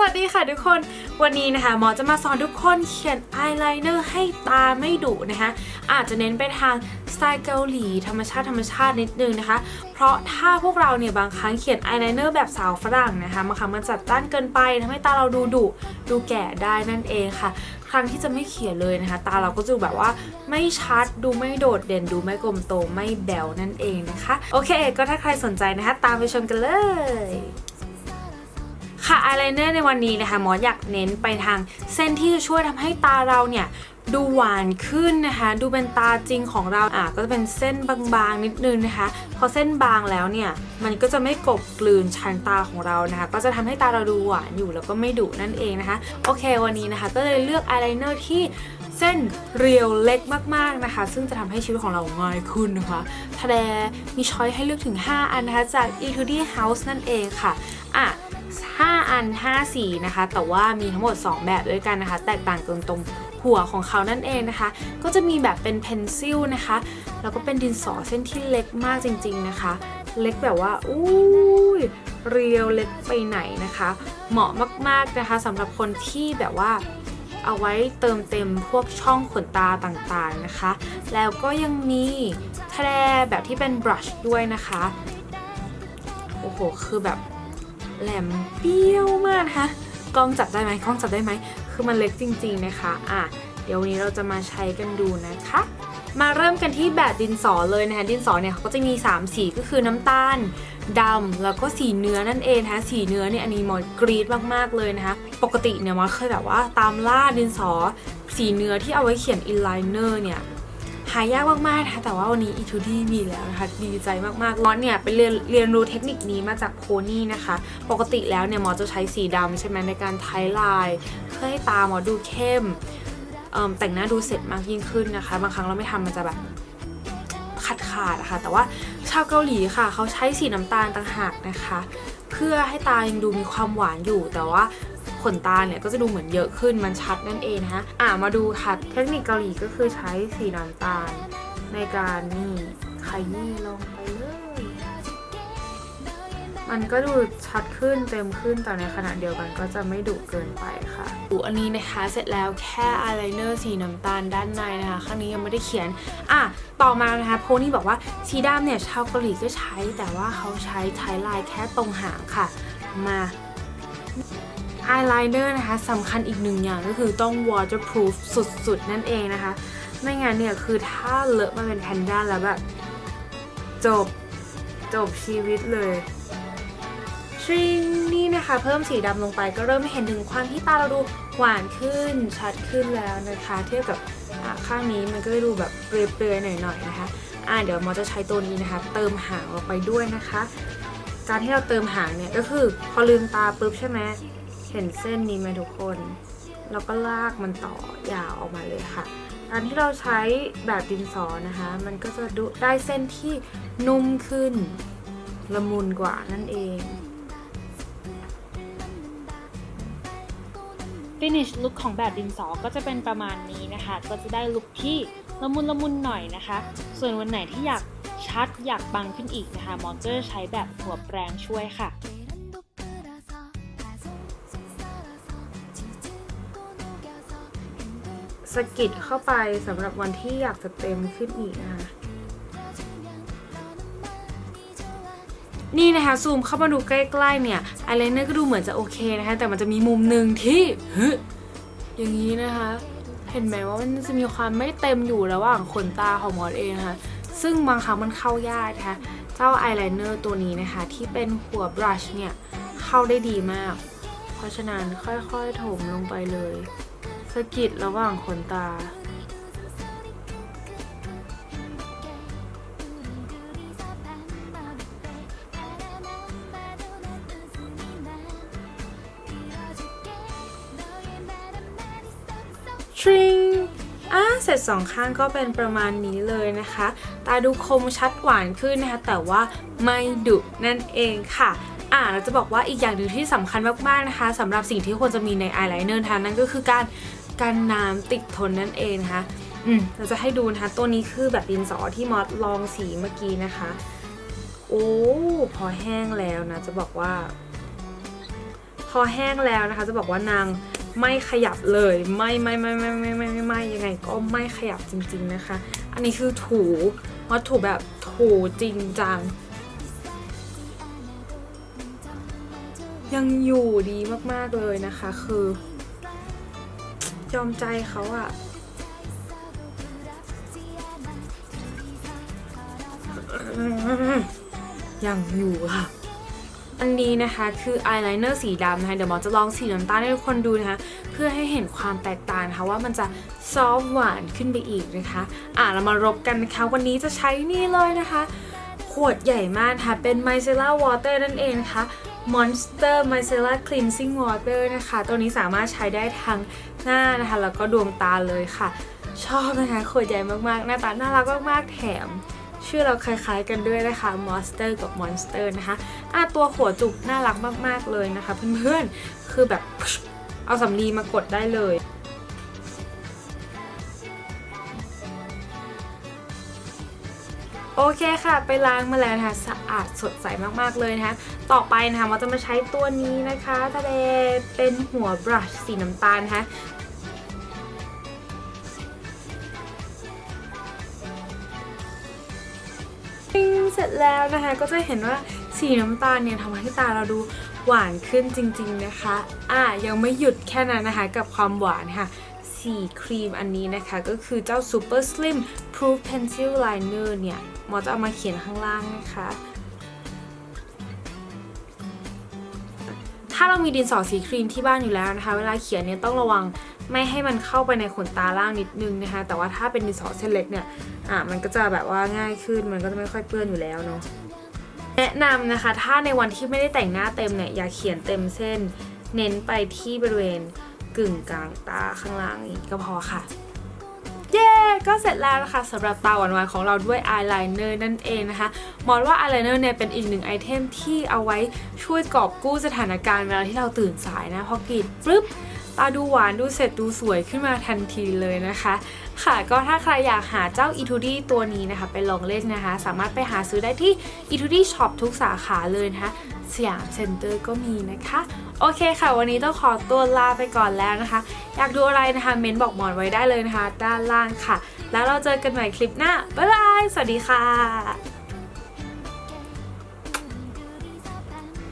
สวัสดีค่ะทุกคน วันนี้นะคะหมอจะมาสอนทุกคนเขียนอายไลเนอร์ให้ตาไม่ดุนะคะ อาจจะเน้นไปทางสไตล์เกาหลีธรรมชาติธรรมชาตินิดนึงนะคะ เพราะถ้าพวกเราเนี่ยบางครั้งเขียนอายไลเนอร์แบบสาวฝรั่งนะคะบางครั้งมันจัดจ้านเกินไปทำให้ตาเราดูดุดูแก่ได้นั่นเองค่ะ ครั้งที่จะไม่เขียนเลยนะคะ ตาเราก็จะดูแบบว่าไม่ชัดดูไม่โดดเด่นดูไม่กลมโตไม่แบวนั่นเองนะคะ โอเค ก็ถ้าใครสนใจนะคะ ตามไปชมกันเลย ค่ะอายไลเนอร์ในวันนี้นะคะหมออยากเน้นไปทางเส้นที่จะช่วยทำให้ตาเราเนี่ยดูหวานขึ้นนะคะ ดูเป็นตาจริงของเราอะก็จะเป็นเส้นบางๆนิดนึงนะคะ พอเส้นบางแล้วเนี่ยมันก็จะไม่กบกลืนชั้นตาของเรานะคะ ก็จะทำให้ตาเราดูหวานอยู่แล้วก็ไม่ดุนั่นเองนะคะ โอเควันนี้นะคะ ก็เลยเลือกอายไลเนอร์ที่เส้นเรียวเล็กมากๆนะคะ ซึ่งจะทำให้ชีวิตของเราง่ายขึ้นนะคะทะเลมีช้อยให้เลือกถึง 5 อันนะคะจาก e t u d y House นั่นเองค่ะอะ 5 อัน 5 สีนะคะ แต่ว่ามีทั้งหมด 2 แบบด้วยกันนะคะ แตกต่างกันตรงหัวของเขานั่นเองนะคะ ก็จะมีแบบเป็นเพนซิลนะคะ แล้วก็เป็นดินสอเส้นที่เล็กมากจริง ๆนะคะ เล็กแบบว่าอุ้ยเรียวเล็กไปไหนนะคะ เหมาะมากๆนะคะสำหรับคนที่แบบว่าเอาไว้เติมเต็มพวกช่องขนตาต่างๆนะคะ แล้วก็ยังมีแทรแบบที่เป็นบรัชด้วยนะคะ โอ้โห คือแบบ แหลมเปรี้ยวมากนะคะกล้องจับได้ไหมกล้องจับได้ไหม คือมันเล็กจริง ๆนะคะ อะ เดี๋ยววันนี้เราจะมาใช้กันดูนะคะ มาเริ่มกันที่แบบดินสอเลยนะคะ ดินสอเนี่ยเขาก็จะมี 3 สีก็คือน้ำตาลดำแล้วก็สีเนื้อนั่นเองนะคะสีเนื้อเนี่ยอันนี้มอกรีดมากๆเลยนะคะ ปกติเนี่ยมอเคยแบบว่าตามล่าดินสอ สีเนื้อที่เอาไว้เขียนอินไลเนอร์เนี่ย หายากมากๆนะคะแต่ว่าวันนี้อีทูดี้มีแล้วนะคะดีใจมากๆมอสเนี่ยไปเรียนเรียนรู้เทคนิคนี้มาจากโพนี่นะคะ ปกติแล้วเนี่ยมอสจะใช้สีดำใช่ไหมในการไทไลน์เพื่อให้ตาหมอดูเข้มเอิ่มแต่งหน้าดูเสร็จมากยิ่งขึ้นนะคะ บางครั้งเราไม่ทำมันจะแบบขาดขาดๆอะค่ะแต่ว่าชาวเกาหลีค่ะ เขาใช้สีน้ำตาลต่างหากนะคะ เพื่อให้ตายังดูมีความหวานอยู่แต่ว่า ขนตาเนี่ยก็จะดูเหมือนเยอะขึ้นมันชัดนั่นเองนะคะอ่ามาดูค่ะเทคนิคเกาหลีก็คือใช้สีน้ำตาล ในการนี่ขยี้ลงไปเลยมันก็ดูชัดขึ้นเต็มขึ้นแต่ในขณะเดียวกันก็จะไม่ดุเกินไปค่ะดูอันนี้นะคะเสร็จแล้วแค่อายไลเนอร์สีน้ำตาลด้านในนะคะข้างนี้ยังไม่ได้เขียนอะต่อมานะคะโพนี่บอกว่าสีดำเนี่ยชาวเกาหลีก็ใช้ แต่ว่าเขาใช้ไทไลน์แค่ตรงหางค่ะ มา อายไลเนอร์นะคะสำคัญอีกหนึ่งอย่างก็คือต้อง waterproof สุดๆ นั่นเองนะคะ ไม่งั้นเนี่ยคือถ้าเลอะมาเป็นแพนด้าแล้วแบบ จบ จบชีวิตเลยชริงนี่นะคะ เพิ่มสีดำลงไปก็เริ่มเห็นถึงความที่ตาเราดูหวานขึ้นชัดขึ้นแล้วนะคะ เทียบกับข้างนี้มันก็จะดูแบบเปลือยๆหน่อยๆนะคะอ่าเดี๋ยวมอจะใช้ตัวนี้นะคะ เติมหางลงไปด้วยนะคะ การที่เราเติมหางเนี่ยก็คือพอลืมตาปุ๊บใช่ไหม เห็นเส้นนี้ไหมทุกคน แล้วก็ลากมันต่อยาวออกมาเลยค่ะ การที่เราใช้แบบดินสอนะคะ มันก็จะดได้เส้นที่นุ่มขึ้น ละมุนกว่านั่นเอง finish look ของแบบดินสอก็จะเป็นประมาณนี้นะคะ ก็จะได้ลุคที่ละมุนละมุนหน่อยนะคะ ส่วนวันไหนที่อยากชัดอยากบังขึ้นอีกนะคะ มอนก็จะใช้แบบหัวแปรงช่วยค่ะะกิดเข้าไปสำหรับวันที่อยากจะเต็มขึ้นอีกนะคะนี่นะคะซูมเข้ามาดูใกล้ๆเนี่ยอายไลเนอร์ก็ดูเหมือนจะโอเคนะคะ แต่มันจะมีมุมหนึ่งที่ฮึอย่างนี้นะคะ เห็นไหมว่ามันจะมีความไม่เต็มอยู่ระหว่างขนตาของมอสเองนะคะซึ่งบางครั้งมันเข้ายากนะคะเจ้าอายไลเนอร์ตัวนี้นะคะ ที่เป็นหัวบรัชเนี่ย เข้าได้ดีมาก เพราะฉะนั้นค่อยๆถมลงไปเลยะกิดระหว่างขนตา ทริงอะเสร็จสองข้างก็เป็นประมาณนี้เลยนะคะ ตาดูคมชัดหวานขึ้นนะคะ แต่ว่าไม่ดุนั่นเองค่ะอ่าเราจะบอกว่าอีกอย่างหนึ่งที่สำคัญมาก ๆ นะคะสำหรับสิ่งที่ควรจะมีในอายไลเนอร์นะคะนั่นก็คือการ กันน้ำติดทนนั่นเองนะคะอืมเราจะให้ดูนะคะ ตัวนี้คือแบบดินสอที่มอสลองสีเมื่อกี้นะคะ โอ้พอแห้งแล้วนะ จะบอกว่า พอแห้งแล้วนะคะ จะบอกว่านางไม่ขยับเลยไม่ไม่ไม่ไม่ไม่ไม่ไม่ไม่ยังไงก็ไม่ขยับจริง ๆนะคะ อันนี้คือถูวัตถุแบบถูจริงจังยังอยู่ดีมากๆเลยนะคะ คือ ยอมใจเขาอะยังอยู่ค่ะ อันนี้นะคะคืออายไลเนอร์สีดำนะคะ เดี๋ยวหมอจะลองสีน้ำตาลให้ทุกคนดูนะคะ เพื่อให้เห็นความแตกต่างนะคะว่ามันจะซอฟต์หวานขึ้นไปอีกนะคะ อะเรามารบกันนะคะ วันนี้จะใช้นี่เลยนะคะ ขวดใหญ่มากนะคะเป็น Micellar Water นั่นเองนะคะ Monster Micellar Cleansing Water นะคะ ตัวนี้สามารถใช้ได้ทั้งหน้านะคะ แล้วก็ดวงตาเลยค่ะ ชอบนะคะขวดใหญ่มากๆ หน้าตาน่ารักมากๆ แถม ชื่อเราคล้ายๆกันด้วยนะคะ Monster กับ Monster นะคะอะตัวหัวจุกน่ารักมากๆเลยนะคะ เพื่อนๆ คือแบบเอาสำลีมากดได้เลยโอเคค่ะ ไปล้างมาแล้วนะคะ สะอาดสดใสมากๆเลยนะคะ ต่อไปนะคะเราจะมาใช้ตัวนี้นะคะทะเลเป็นหัวบรัชสีน้ำตาลนะคะปิ้งเสร็จแล้วนะคะก็จะเห็นว่าสีน้ำตาลเนี่ยทำให้ตาเราดูหวานขึ้นจริง ๆนะคะ อะยังไม่หยุดแค่นั้นนะคะกับความหวานค่ะสีครีมอันนี้นะคะ ก็คือเจ้า Super Slim Proof Pencil Liner เนี่ยมอจะเอามาเขียนข้างล่างนะคะ ถ้าเรามีดินสอสีครีมที่บ้านอยู่แล้วนะคะ เวลาเขียนเนี่ยต้องระวังไม่ให้มันเข้าไปในขนตาล่างนิดนึงนะคะ แต่ว่าถ้าเป็นดินสอเส้นเล็กเนี่ยอะมันก็จะแบบว่าง่ายขึ้นมันก็จะไม่ค่อยเปื้อนอยู่แล้วเนาะแนะนำนะคะ ถ้าในวันที่ไม่ได้แต่งหน้าเต็มเนี่ยอย่าเขียนเต็มเส้น เน้นไปที่บริเวณกึ่งกลางตาข้างล่างนี้ก็พอค่ะ ก็เสร็จแล้วนะคะสำหรับตาหวานๆของเราด้วยอายไลเนอร์นั่นเองนะคะมองว่าอายไลเนอร์เนี่ยเป็นอีกหนึ่งไอเทมที่เอาไว้ช่วยกอบกู้สถานการณ์เวลาที่เราตื่นสายนะพอกรีดปุ๊บตาดูหวานดูเสร็จดูสวยขึ้นมาทันทีเลยนะคะ ค่ะก็ถ้าใครอยากหาเจ้า e t u d i ตัวนี้นะคะ ไปลองเล่นนะคะ สามารถไปหาซื้อได้ที่ e t u d i Shop ทุกสาขาเลยนะคะ สยามเซ็นเตอร์ก็มีนะคะ โอเคค่ะ วันนี้ต้องขอตัวลาไปก่อนแล้วนะคะ อยากดูอะไรนะคะเม้นบอกหมอนไว้ได้เลยนะคะ ด้านล่างค่ะ แล้วเราเจอกันใหม่คลิปหน้า บ๊ายบาย สวัสดีค่ะ